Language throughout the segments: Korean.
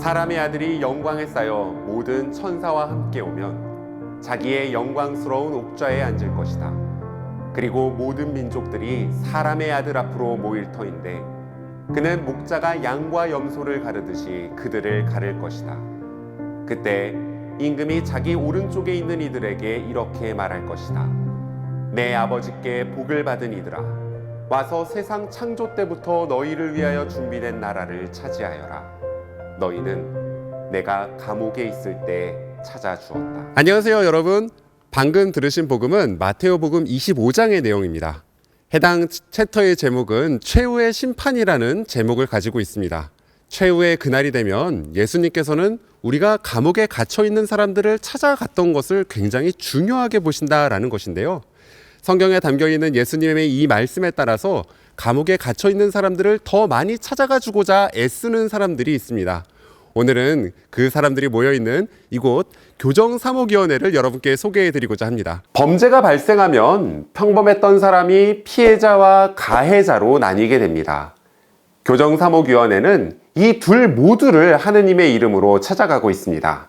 사람의 아들이 영광에 쌓여 모든 천사와 함께 오면 자기의 영광스러운 옥좌에 앉을 것이다. 그리고 모든 민족들이 사람의 아들 앞으로 모일 터인데 그는 목자가 양과 염소를 가르듯이 그들을 가를 것이다. 그때 임금이 자기 오른쪽에 있는 이들에게 이렇게 말할 것이다. 내 아버지께 복을 받은 이들아, 와서 세상 창조 때부터 너희를 위하여 준비된 나라를 차지하여라. 너희는 내가 감옥에 있을 때 찾아주었다. 안녕하세요, 여러분. 방금 들으신 복음은 마테오 복음 25장의 내용입니다. 해당 챕터의 제목은 최후의 심판이라는 제목을 가지고 있습니다. 최후의 그날이 되면 예수님께서는 우리가 감옥에 갇혀 있는 사람들을 찾아갔던 것을 굉장히 중요하게 보신다라는 것인데요. 성경에 담겨 있는 예수님의 이 말씀에 따라서 감옥에 갇혀 있는 사람들을 더 많이 찾아가 주고자 애쓰는 사람들이 있습니다. 오늘은 그 사람들이 모여 있는 이곳 교정 사목위원회를 여러분께 소개해 드리고자 합니다. 범죄가 발생하면 평범했던 사람이 피해자와 가해자로 나뉘게 됩니다. 교정 사목위원회는 이 둘 모두를 하느님의 이름으로 찾아가고 있습니다.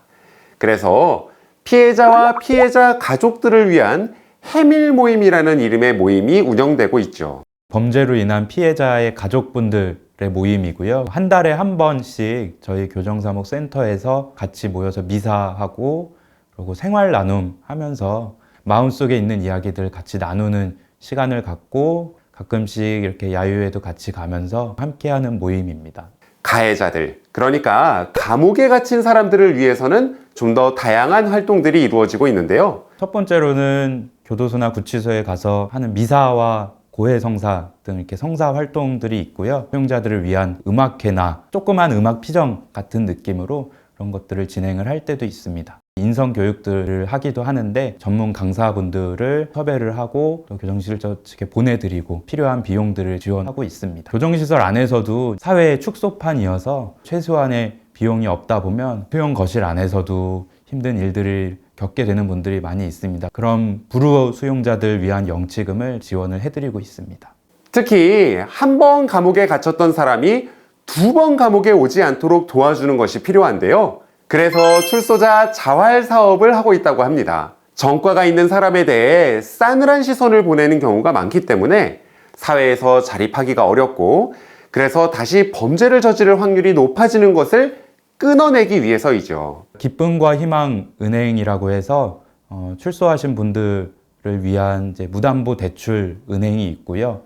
그래서 피해자와 피해자 가족들을 위한 해밀 모임이라는 이름의 모임이 운영되고 있죠. 범죄로 인한 피해자의 가족분들의 모임이고요. 한 달에 한 번씩 저희 교정사목 센터에서 같이 모여서 미사하고 그리고 생활 나눔 하면서 마음속에 있는 이야기들 같이 나누는 시간을 갖고 가끔씩 이렇게 야유회도 같이 가면서 함께하는 모임입니다. 가해자들, 그러니까 감옥에 갇힌 사람들을 위해서는 좀 더 다양한 활동들이 이루어지고 있는데요. 첫 번째로는 교도소나 구치소에 가서 하는 미사와 고해 성사 등 이렇게 성사 활동들이 있고요. 수용자들을 위한 음악회나 조그만 음악 피정 같은 느낌으로 그런 것들을 진행을 할 때도 있습니다. 인성 교육들을 하기도 하는데 전문 강사분들을 섭외를 하고 또 교정시설 측에 보내드리고 필요한 비용들을 지원하고 있습니다. 교정시설 안에서도 사회의 축소판이어서 최소한의 비용이 없다 보면 수용 거실 안에서도 힘든 일들을 겪게 되는 분들이 많이 있습니다. 그럼 불우 수용자들 위한 영치금을 지원을 해드리고 있습니다. 특히 한 번 감옥에 갇혔던 사람이 두 번 감옥에 오지 않도록 도와주는 것이 필요한데요. 그래서 출소자 자활 사업을 하고 있다고 합니다. 전과가 있는 사람에 대해 싸늘한 시선을 보내는 경우가 많기 때문에 사회에서 자립하기가 어렵고 그래서 다시 범죄를 저지를 확률이 높아지는 것을 끊어내기 위해서이죠. 기쁨과 희망 은행이라고 해서 어, 출소하신 분들을 위한 이제 무담보 대출 은행이 있고요.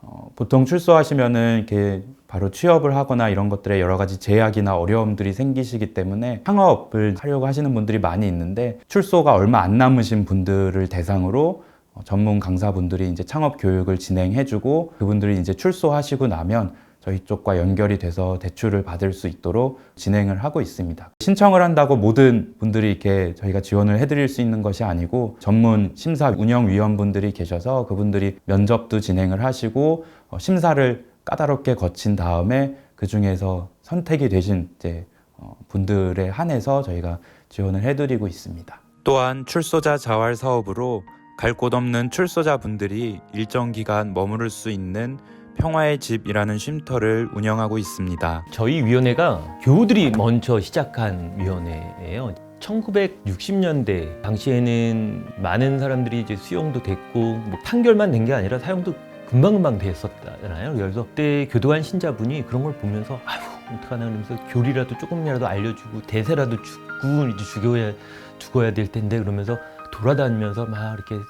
어, 보통 출소하시면은 이렇게 바로 취업을 하거나 이런 것들에 여러 가지 제약이나 어려움들이 생기시기 때문에 창업을 하려고 하시는 분들이 많이 있는데 출소가 얼마 안 남으신 분들을 대상으로 어, 전문 강사분들이 이제 창업 교육을 진행해주고 그분들이 이제 출소하시고 나면 저희 쪽과 연결이 돼서 대출을 받을 수 있도록 진행을 하고 있습니다. 신청을 한다고 모든 분들이 이렇게 저희가 지원을 해드릴 수 있는 것이 아니고 전문 심사 운영위원분들이 계셔서 그분들이 면접도 진행을 하시고 어, 심사를 까다롭게 거친 다음에 그 중에서 선택이 되신 이제 어, 분들에 한해서 저희가 지원을 해드리고 있습니다. 또한 출소자 자활 사업으로 갈 곳 없는 출소자 분들이 일정 기간 머무를 수 있는 평화의 집이라는 쉼터를 운영하고 있습니다. 저희 위원회가 교우들이 먼저 시작한 위원회예요. 1960년대 당시에는 많은 사람들이 이제 수용도 됐고 뭐 판결만 낸게 아니라 사용도 금방금방 됐었잖아요. 그래서 그때 교도관 신자분이 그런 걸 보면서 아휴 어떡하나 그러면서 교리라도 조금이라도 알려주고 대세라도 죽고 이제 죽여야 죽어야 될 텐데 그러면서 돌아다니면서 막 이렇게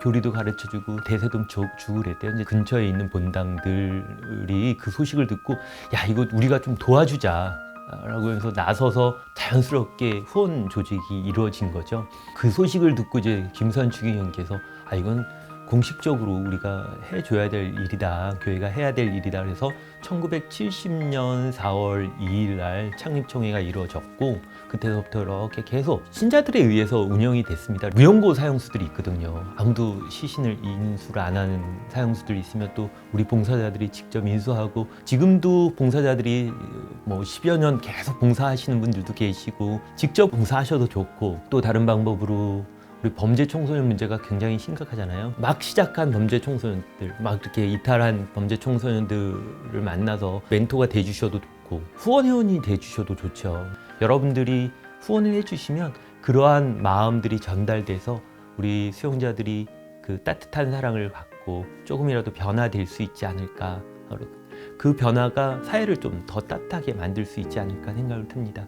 교리도 가르쳐주고 대세도 주- 주고 그랬대요. 이제 근처에 있는 본당들이 그 소식을 듣고 야 이거 우리가 좀 도와주자. 라고 해서 나서서 자연스럽게 후원 조직이 이루어진 거죠. 그 소식을 듣고 이제 김선 추기경께서 아 이건 공식적으로 우리가 해줘야 될 일이다. 교회가 해야 될 일이다. 그래서 1970년 4월 2일 날 창립총회가 이루어졌고 그때부터 이렇게 계속 신자들에 의해서 운영이 됐습니다. 무연고 사형수들이 있거든요. 아무도 시신을 인수를 안 하는 사형수들이 있으면 또 우리 봉사자들이 직접 인수하고 지금도 봉사자들이 뭐 10여 년 계속 봉사하시는 분들도 계시고 직접 봉사하셔도 좋고 또 다른 방법으로 우리 범죄 청소년 문제가 굉장히 심각하잖아요. 막 시작한 범죄 청소년들, 막 이렇게 이탈한 범죄 청소년들을 만나서 멘토가 돼주셔도 좋고 좋고 후원 회원이 돼주셔도 좋죠. 여러분들이 후원을 해주시면 그러한 마음들이 전달돼서 우리 수용자들이 그 따뜻한 사랑을 받고 조금이라도 변화될 수 있지 않을까. 그 변화가 사회를 좀 더 따뜻하게 만들 수 있지 않을까 생각을 듭니다.